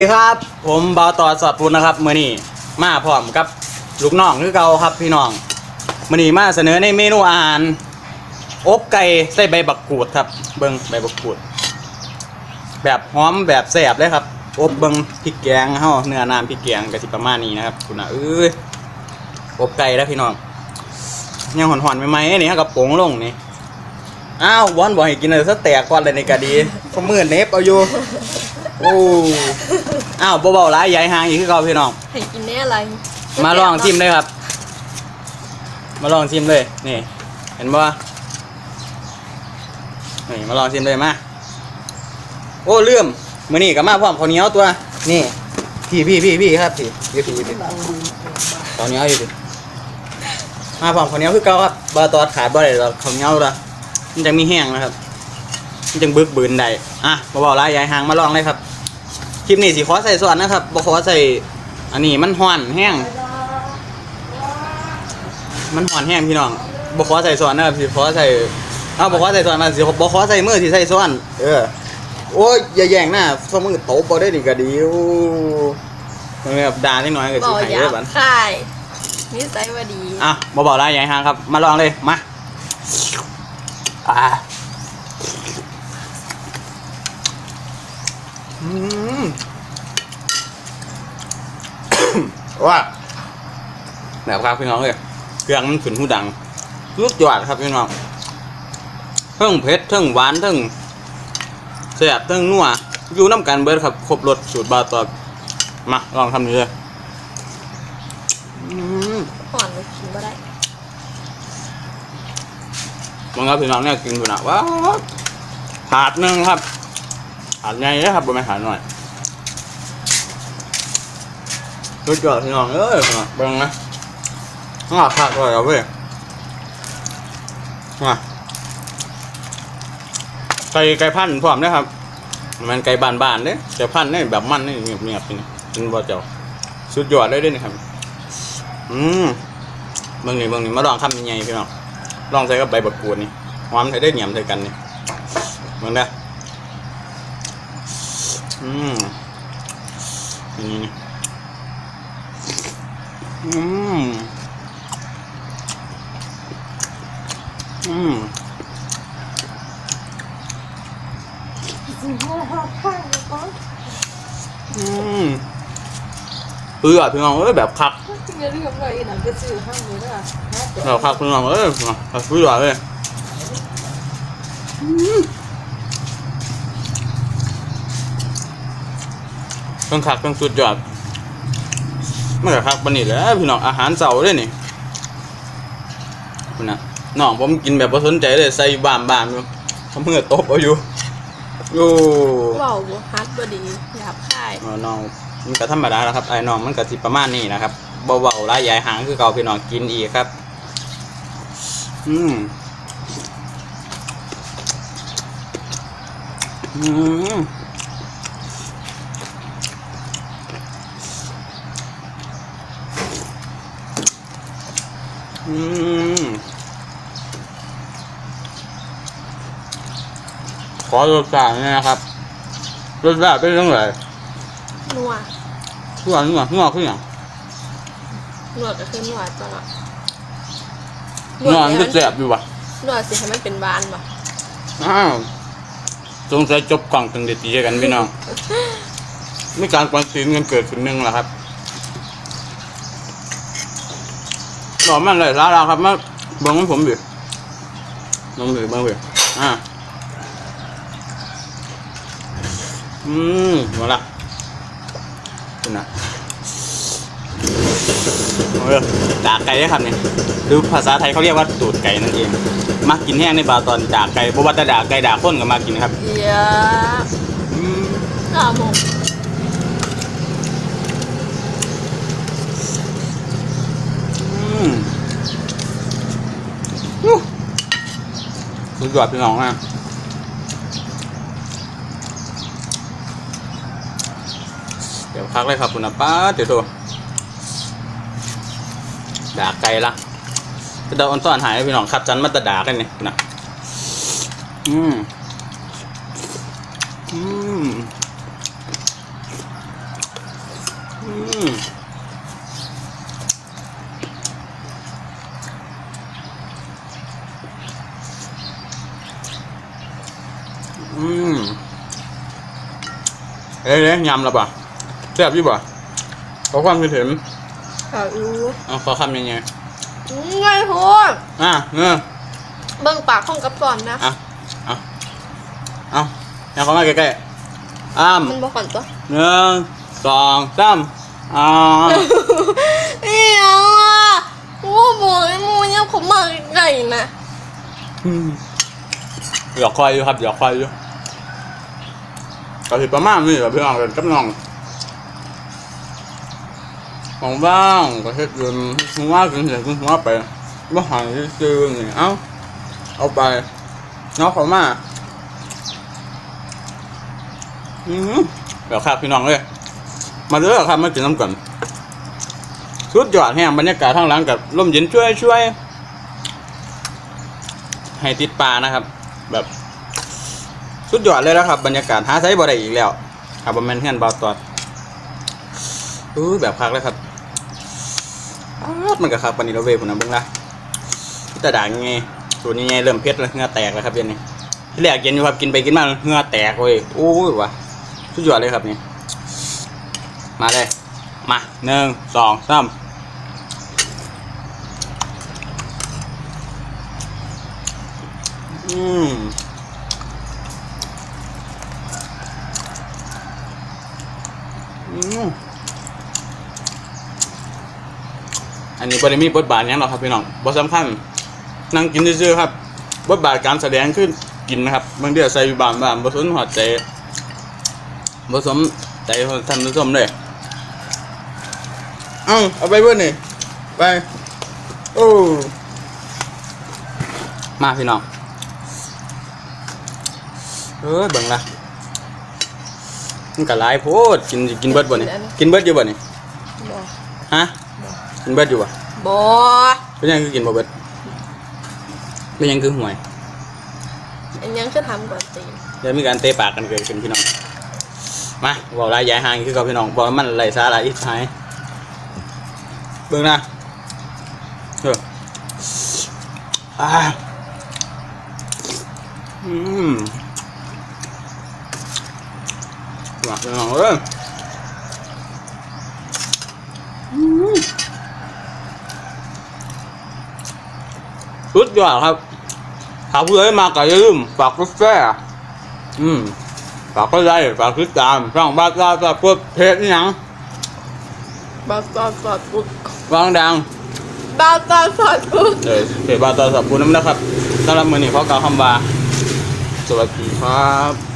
สวัสดีครับ ผมบาวต่อสอดปูนนะครับมื่อนี้มาพร้อมกับลูกน้องคือเก่าครับพี่น้องมื่อนี้มาเสนอในเมนูอาหารอบไก่ใส่ใบบักกูดครับ เบิ้งใบบักกูด แบบหอมแบบแสบเลยครับ อบเบิ้งพริกแกงเฮาเนื้อน้ำพริกแกงก็สิประมาณนี้นะครับคุณนะเอ้ยอบไก่แล้วพี่น้องยังหอนๆใหม่ๆนี่ฮะกับโป่งลงนี่อ้าววอนบอกให้กินเลยซะแตกก่อนเลยในกะดีขมือเนบเอาอยู่ โอ้อ้าวเบาๆร้ายใหญ่ห่างอีกคือเก่าพี่น้อง ให้กินได้อะไรมาลองชิมเลยครับ มาลองชิมเลย นี่ เห็นบ่นี่มาลองชิมเลยมา โอ้เลื่อมมือนี่กับมาพร้อมข้าวเหนียวตัว นี่พี่พี่พี่พี่ครับพี่พี่พี่พี่ข้าวเหนียวอยู่ดิมาพร้อมข้าวเหนียวคือเก่าครับบาตอดขาดบ่ได้หรอกข้าวเหนียวละมันจะมีแห้งนะครับมันจะบึกบืนได้อะเบาๆร้ายใหญ่ห่างมาลองเลยครับค ลิปนี้สิขอใส่ส่วนนะครับบ่ขอใส่อันนี้มันห่อนแห้ง มันห่อนแห้งพี่น้องบ่ขอใส่ส่วนนะครับสิขอใส่เอาบ่ขอใส่ส่วนมาสิบ่ขอใส่มือสิใส่ส่วน เออ โอ้ยอย่าแย่งหน้าสมือตบบ่ได้ดิก็ดีโอ้มันแบบด่านิดหน่อยก็บสิอกให้ยาเด้บบัดค่ายนิสัยว่าดีอะบ่บอกลาใหญ่ห่างครับ มาลองเลย มาอ่าอืม ว่าแบบครับพี่น้องเลยเครื่องมันขึ้นหูดังสุดยอดครับพี่น้องเทั้งเผ็ดเทั้งหวานเทั้งแซ่บเทั้งนัวอยู่น้ำกันเบิร์ดครับ ครบรสสูตรบาตอบมาลองทำนี้เลยอืมห่อนเลยกินบ่ได้มึงครับพี่น้องเนี่ยกินคุณนะว้าวถาดหนึ่งครับ ถาดใหญ่นะครับบนไม่ถาดหน่อยสุดยอดพี่น้องเอ้ยพี่น้องเบิ่งนะข้างหลังผักเลยเอาเว้ยมาไก่ไก่พันธุ์พร้อมนะครับ มันไก่บานๆเด้ไก่พันธุ์เนี่ยแบบมันเนี่ยเงียบๆนี่เป็นบ่เจ้าสุดยอดเลยด้นี่ครับ อืมเบิ่งนี่เบิ่งนี่มาลองทำยังไงพี่น้องลองใส่กับใบบักกูดนี่หอมใส่ได้เหนียมใส่กันนี่เมือนได้ อืมอืมอืมอืมเอือพี่น้องเอ้ยแบบคักจริงๆเรื่ององก็ซื้อห้างนี้นะแบบคักพี่น้องเอ้ยแบบสุดยอดเลย รื่องคักเครื่องสุดยอดมันก็คักปานนี้แหล้วพี่น้องอาหารเสาเลยนี่คุณนะน้องผมกินแบบบ่สนใจเลยใส่บามบามอยู่เขาเมื่อตบเอาอยู่อยู่เบาบ่ฮัดบ่ดีหยาบค่ายเอาน้องมันก็ธรรมดาแล้วครับไอ้น้องมันก็สิประมาณนี้นะครับเบาๆรายใหญ่หางคือเก่าพี่น้องกินอีกครับ อืมอืมอืม ขอรสชาติหนอยนะครับรสชาติเป็นยังไงนัวทั่วนัวนัวขึ้นอย่างนัวก็คือนัวตัวเนาะนัวมันก็แสบอยู่ว่ะนัวสิให้มันเป็นบานบ่อ้าวสงสัยจบกล่องตึงเด็ดตีกันพี่น้องมีการกวนซีนกันเกิดขึ้นหนึ่งแล้วครับหล่อมันเลยร้าราครับมาเบังให้ผมดิลองดิเบังดิอ่า อืมมาละคุณนะเออจากไก่ได้ครับเนี่ยคือภาษาไทยเขาเรียกว่าตูดไก่นั่นเองมากินแห้งในปลาตอนจากไก่บ่ว่าจะด่าไก่ด่าข้นก็มากินครับเยอะอืมข้าวหมกอืมอู้สุดยอดพี่น้องนะ ดี๋ยวพักเลยครับคุณป้าเดี๋ยวโทด่าไก่ละจะเดาอันต้อนหายพี่น้องขัดจันมาตะด่ากันเนี่ยนะอืมอืมอืมอืมเอ้ยยำแล้วป่ะ ซ่บยี่ป่ะขอความคิดเห็นขอรู้เอาขอคำยังไงง่ายโพดอะเงือเบิ่งปากของกับก่อนนะอะเอาเอาเอาเข้ามาใกล้ๆอ้ามมันบอกก่อนตัวหนึ่งสองสามอ่าเอียอะโอ้บอกไอ้มูเนี่ยผมมาไก่นะหยอกควายอยู่ครับหยอกควายอยู่ก็ถือประมาณนี้แหละพี่น้องกันกับน้อง ของบ้างก็เฮ็ดยืนหัวกินเสียงหัวไปว่าหายซื้อๆนี่เอ้าเอาไปน้องเขามาอืมเดี๋ยวครับพี่น้องเลยมาเด้อครับมากินน้ำกันสุดยอดแห้งบรรยากาศข้างหลังกับลมเย็นช่วยช่วยให้ติดปลานะครับ แบบสุดยอดเลยนะครับ บรรยากาศหาใช้บ่ได้อีกแล้วครับบ่แม่นเฮือนบาวตอดอู้แบบคักเลยครับ มันก็คักปานนี้เราเวพุ่นน่ะเบิ่งละแต่ด่างยังไงสูตรยังไงเริ่มเผ็ดแล้วเหงื่อแตกแล้วครับเย็นนี้ที่แรกเย็นอยู่ครับกินไปกินมาเหงื่อแตกเว้ยโอ้ยว่ะสุดยอดเลยครับนี่มาเลย มาหนึ่งสองสามอืมอืม อันนี้บริมีบทบาทหยังหรอกครับพี่น้องบทสำคัญนั่งกินซื่อๆครับบทบาทการแสดงขึ้นกินนะครับบางเดียวใส่บานบานบทสนหัวใจบทสมใจของท่านผู้ชมเลยเอาเอาไปเพื่อนนี่ไปโอ้มาพี่น้องเออเบิ่งละมันก็หลายโพดกินกินเบิดบ่นี่กินเบิดอยู่บ่นี่บอฮะ กินเบิดอยู่บ่บอเป็นยังคือกินบ่เบิดเป็นยังคือห่วยอันยังจะทำก่อนตีนเดี๋ยวมีการเตะปากกันเกิดขึ้นพี่น้อง มาบอกลายยายห่างคือกับพี่น้องบอกว่ามันไรสาระอีกท้ายเบิ่งนะเอออ่าอืมว่าพี่น้องเอ้ยอืม สุดยอดครับถ้าผู้ใดมาก็อย่าลืมฝากกดแชร์อืมฝากกดไลค์ฝากติดตามช่องบ้านเราจะเปิดเพจนี่หยังบาตาสอดกุกวางดังบาตาสอดกุกเออเพจบ้านเราสับปูน้ำนะครับสำหรับมือนี้ขอกล่าวคำว่าสวัสดีครับ